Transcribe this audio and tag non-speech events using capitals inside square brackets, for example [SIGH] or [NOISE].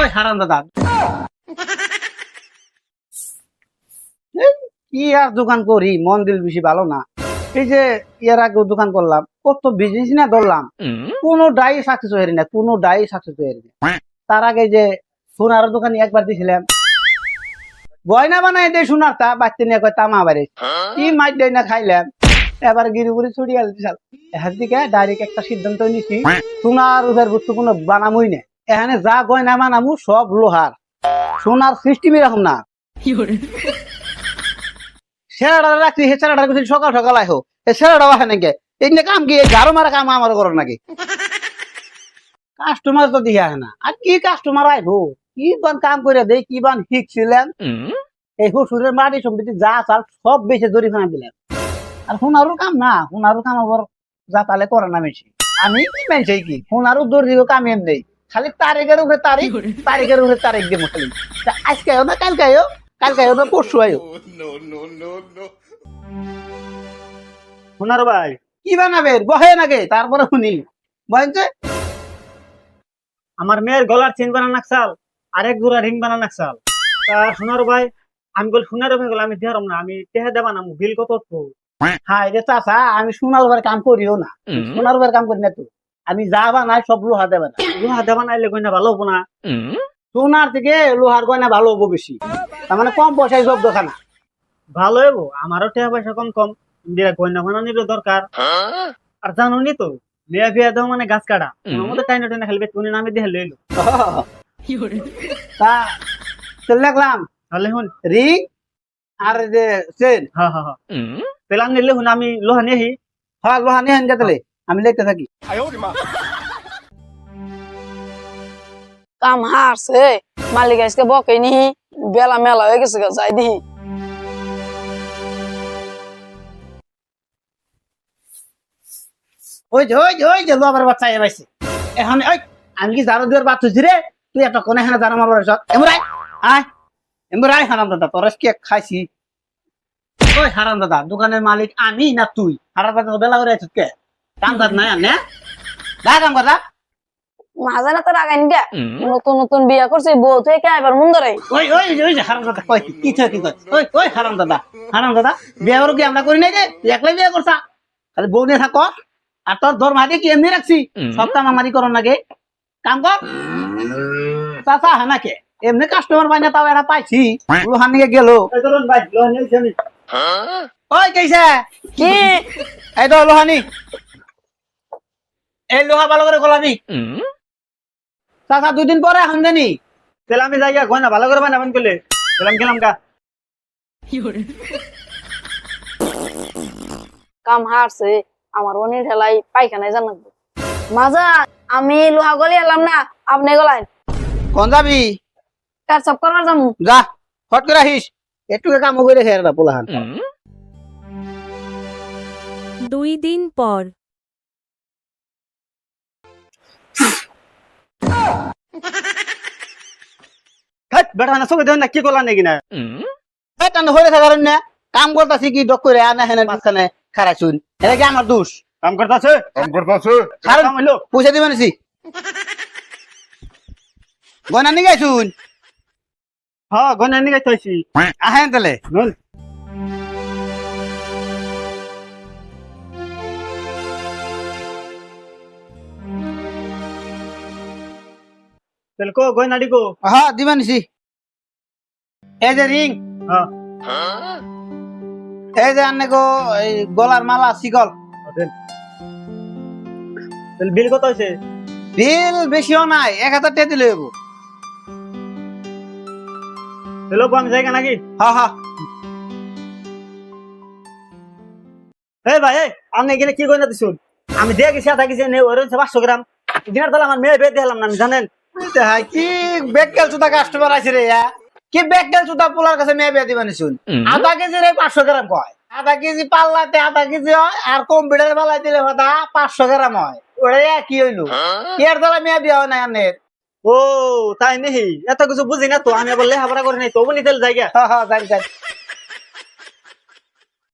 ওই হারাম দাদা। কি আর দোকান করি? মন দিল বেশি ভালো না। এই যে এর আগে দোকান করলাম কত বিজনেস না ধরলাম। কোনো ডাই সাকসেস হয়ে না কোনো ডাই সাকসেস হয়ে না তার আগে যে সোনার দোকানে একবার দিয়েছিলাম গয়না বানাই দেয় সোনার তা বাচ্চা নিয়ে কয় তামা বাড়ি কি মাছ দেয় না খাইলাম। এবার গিরিগুড়ি ছড়িয়ে বিশাল এখান থেকে ডাইরেক্ট একটা সিদ্ধান্ত নিছি সোনার উপর বস্তু কোনো বানামই না। এখানে যা গয়না বানামু সব লোহার। সোনার সিস্টেম এরকম না। সেরাটা রাখছি সে সেরাটা রাখছি সকাল সকাল আইহো। সেরাটা বাসা নাকি? এই নিয়ে কাম কি? ঝাড়ু মারা কাম আমার করো নাকি? কাস্টমার তো দিয়ে আহে না। আর কি কাস্টমার আইবো? কি বান কাম করে দেই কি বান শিখছিলেন? এই হুসুরের মাটি সম্পত্তি যা চাল সব বেশি দড়ি ফানা দিলেন। আর সোনারও কাম না সোনারও কাম আবার যা তালে করে না বেশি। আমি কি মানছি কি? সোনারও দড়ি কাম এম নেই খালি তারিখের উপরে তারিখ তারিখের উপরে তারিখ দিয়ে মুসলিম আজকে আয়ো না কালকে আয়ো? কালকে আয়ো না পরশু আয়ো? সোনার ভাই কি বানাবে? বহে নাকি? তারপরে শুনি। বহেনছে আমার মেয়ের গলার চেন বানান নাকসাল আরেক জোড়া রিং বানান নাকসাল তা সোনার ভাই আমি বল সোনার ভাই গেল আমি দিয়ারম না আমি তেহে দেবা না বিল কত তো হ্যাঁ। রে চাচা আমি সোনার কাম করিও না। সোনার কাম করি না তো। আমি যা বানাই সব লোহা দেবে না। লোহা দেবা নাইলে গয়না ভালো হব না। সোনার থেকে লোহার গয়না ভালো হব বেশি। তার মানে কম পয়সায় সব দোকানা। ভালো হব আমারও টেহা পয়সা কম কম। দিয়া গয়না বানানির দরকার। আর জানো নি তো মেয়ে বিয়া দেওয়া মানে গাছ কাটা। আমাদের টাইনা টাইনা খেলবে তুমি নামে দিয়ে লইলো [LAUGHS] তা চলে লাগলাম তাহলে হুন রিং আর যে চেন। হ্যাঁ হ্যাঁ হ্যাঁ। আমি নিলে হুন আমি লোহা নিয়ে হ্যাঁ লোহা নিয়ে আমি লিখতে থাকি। কাম হারছে। মালিক আজকে বকে নি। বেলা মেলা হয়ে গেছে যাই দিহি ওই যে ওই যে ওই যে লোহার বাচ্চা এ পাইছে। এখন ওই আমি কি জানো দুয়ার বাত হইছি রে? তুই একটা কোনে হেনা জানো মারবার সব এমরাই আয়। এমরাই হারাম দাদা তোর কি খাইছি। ওই হারাম দাদা দোকানের মালিক আমি না তুই? হারাম দাদা বেলা করে কে? কাম কাজ নাই আনে? যা কাম কর তো রাগাইন গে নতুন নতুন বিয়া করছে বউ থেকে এবার মন ধরে? ওই ওই ওই যে হারাম দাদা কই কি থয় কি কয়? ওই ওই হারাম দাদা হারাম দাদা বিয়ে করো কি আমরা করি নাই যে? তুই একলাই বিয়ে করছা। খালি বউ নিয়ে থাক। আর তোর ধর মাটি কি এমনি রাখছি? সব কাম আমারই করো নাকি কাম কর। চাচা নাকি এমনি কাস্টমার পাই তাও এরা পাইছি। লোহান নিয়ে গেল। এই ধরুন ভাই লোহা নিয়েছি আমি। ওই কেছে কি? এই তো লোহানি। এই লোহা ভালো করে গলাবি। চাচা দুদিন পরে এখন জানি তাহলে আমি যাই গা, গয়না ভালো করে বানাবেন করলে আমি গেলাম গা। কাম হারছে আমার অনি ঠেলাই পাইখানায় জানাব। মাজা আমি লোহা গলি এলাম না আপনি গলাইন। কোন যাবি? কার সব করবার যামু যা ফট করে আহিস। একটু কাম করে খেয়ে না পোলাহান। দুই দিন পর। বেটা না সবাই দেখুন না কি করলাম নাকি না টান হয়ে থাকার না কাম করতেছি কি ডক করে আনা হেনে মাঝখানে খারাই শুন এটা কি আমার দোষ? কাম করতেছে? কাম করতেছে? কারণ পয়সা দিবেন নিছি গয়না নিয়ে গাইছুন হ্যাঁ গয়না নিয়ে আহেন তাহলে। তাহলে কো গয়না ডিগো হ্যাঁ দিবেন নিছি এই যে রিং হ্যাঁ এই যে আনে গো এই গলার মালা শিকল তাহলে বিল কত হয়েছে বিল বেশিও নাই এক হাজার টাকা দিলে হইব আমি জায়গা নাকি এই ভাই আপনি এখানে কি গয়না দিছুন আমি দিয়ে গেছি আধা কেজি ওর হচ্ছে পাঁচশো গ্রাম দিনের তাহলে আমার মেয়ে বেদ দিলাম না আমি জানেন কি বেককেল চুদা কাস্টমার আছে রে কি বেককেল চুদা পোলার কাছে মেয়ে বিয়া দিবানি শুন আধা কেজি রে পাঁচশো গ্রাম কয়? আধা কেজি পাল্লাতে আধা কেজি হয় আর কম্পিউটার বেলায় দিলে কথা পাঁচশো গ্রাম হয়। ওটা কি হইল? কি আর তাহলে মেয়ে বিয়া হয় না আনের ও তাই নেই এত কিছু বুঝি না তো আমি আবার লেখাপড়া করি নাই তো বলি তাহলে জায়গা হ্যাঁ হ্যাঁ জানি জানি